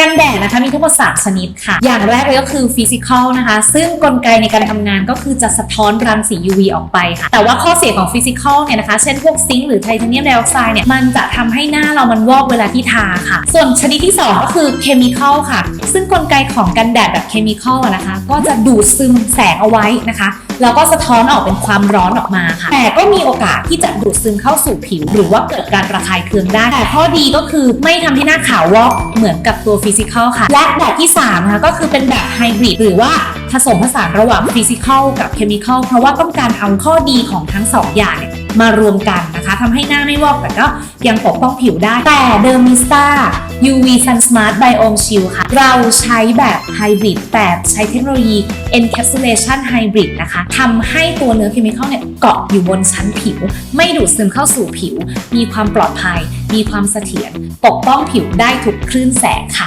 กันแดดนะคะมีทั้งหมด3ชนิดค่ะ อย่างแรกเลยก็คือฟิสิกอลนะคะ ซึ่งกลไกในการทำงานก็คือจะสะท้อนรังสี UV ออกไปค่ะ แต่ว่าข้อเสียของฟิสิกอลเนี่ยนะคะ เช่นพวกซิงค์หรือไทเทเนียมไดออกไซด์เนี่ย มันจะทำให้หน้าเรามันวอกเวลาที่ทาค่ะ ส่วนชนิดที่ 2 ก็คือเคมีคอลค่ะ ซึ่งกลไกของกันแดดแบบเคมีคอลนะคะ ก็จะดูดซึมแสงเอาไว้นะคะ แล้วก็สะท้อนออกเป็นความร้อนออกมาค่ะ แต่ก็มีโอกาสที่จะดูดซึมเข้าสู่ผิว หรือว่าเกิดการระคายเคืองได้ แต่ข้อดีก็คือไม่ทำให้หน้าขาววอกเหมือนกับตัวฟิสิกอลค่ะ และแบบที่3นะคะก็คือเป็นแบบไฮบริดหรือว่าผสมผสานระหว่างฟิสิกอลกับเคมีคอลเพราะว่าต้องการเอาข้อดีของทั้งสองอย่างเนี่ยมารวมกันนะคะทำให้หน้าไม่วอกแต่ก็ยังปกป้องผิวได้แต่เดอร์มิสตา UV Sun Smart Biome Shield ค่ะ เราใช้แบบไฮบริดแต่ใช้เทคโนโลยี Encapsulation Hybrid นะคะทำให้ตัวเนื้อเคมีคอลเนี่ยเกาะอยู่บนชั้นผิว ไม่ดูดซึมเข้าสู่ผิว มีความปลอดภัย มีความเสถียรปกป้องผิวได้ทุกคลื่นแสงค่ะ